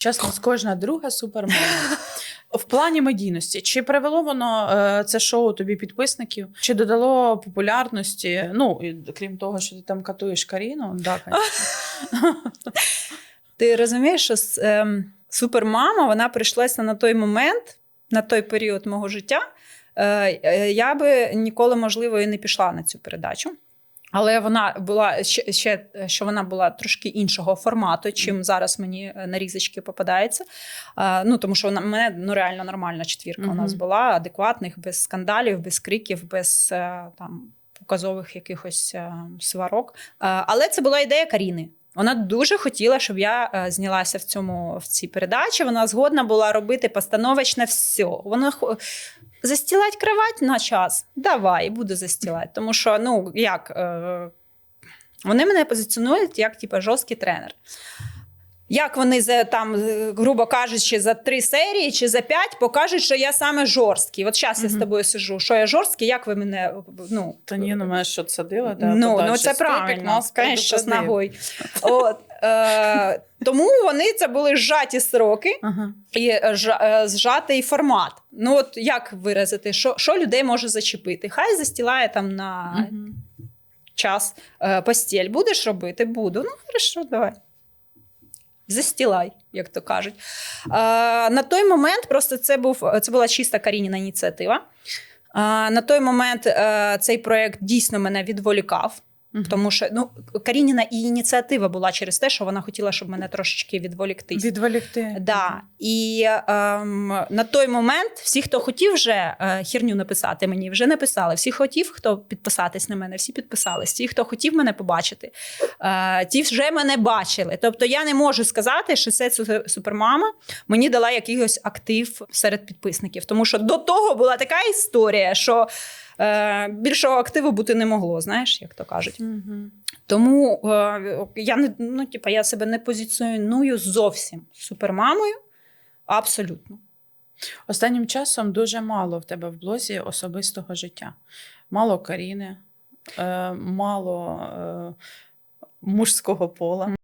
Чесно, з кожна друга супермама. В плані медійності, чи привело воно е, це шоу тобі підписників, чи додало популярності? Ну, крім того, що ти там катуєш Каріну, да. Ти розумієш, що ем, супермама вона прийшлася на той момент, на той період мого життя. Е, е, я би ніколи, можливо, і не пішла на цю передачу. Але вона була ще, ще що вона була трошки іншого формату, чим зараз мені е, на різочки попадається. Е, ну тому що вона мене ну реально нормальна четвірка у нас була, адекватних, без скандалів, без криків, без е, там показових якихось е, сварок. Е, але це була ідея Каріни. Вона дуже хотіла, щоб я знялася в цьому в цій передачі. Вона згодна була робити постановочне все. Вона застілать кровать на час. Давай, буду застілати. Тому що, ну як, е, вони мене позиціонують як типу, жорсткий тренер. Як вони за там, е, грубо кажучи, за три серії чи за п'ять покажуть, що я саме жорсткий. От зараз я з тобою сижу. Що я жорсткий, як ви мене ну, Та ні, ну мене що це дила, да, ну, подальше. ну це правильно, нас з ногою. От, е, тому вони це були зжаті сроки Ага. і е, жа- е, зжатий формат. Ну, от як виразити, що, що людей може зачепити? Хай застілає там на Мгм. час е, постіль. Будеш робити? Буду. Ну, хорошо, давай. Застілай, як то кажуть. Е, на той момент просто це, був, це була чиста Карініна ініціатива. Е, на той момент е, цей проєкт дійсно мене відволікав. Мгм. Тому що ну, Карініна і ініціатива була через те, що вона хотіла, щоб мене трошечки відволіктись. Відволікти. Да. І ем, на той момент всі, хто хотів вже е, херню написати мені, вже написали. Всі хотів, хто підписатись на мене, всі підписались. Ті, хто хотів мене побачити, е, ті вже мене бачили. Тобто я не можу сказати, що це супермама мені дала якийсь актив серед підписників. Тому що до того була така історія, що е, більшого активу бути не могло, знаєш, як то кажуть. Мгм. Тому е, я не ну, типа, я себе не позиціоную зовсім супермамою. Абсолютно. Останнім часом дуже мало в тебе в блозі особистого життя. Мало Каріни, е, мало е, мужського пола.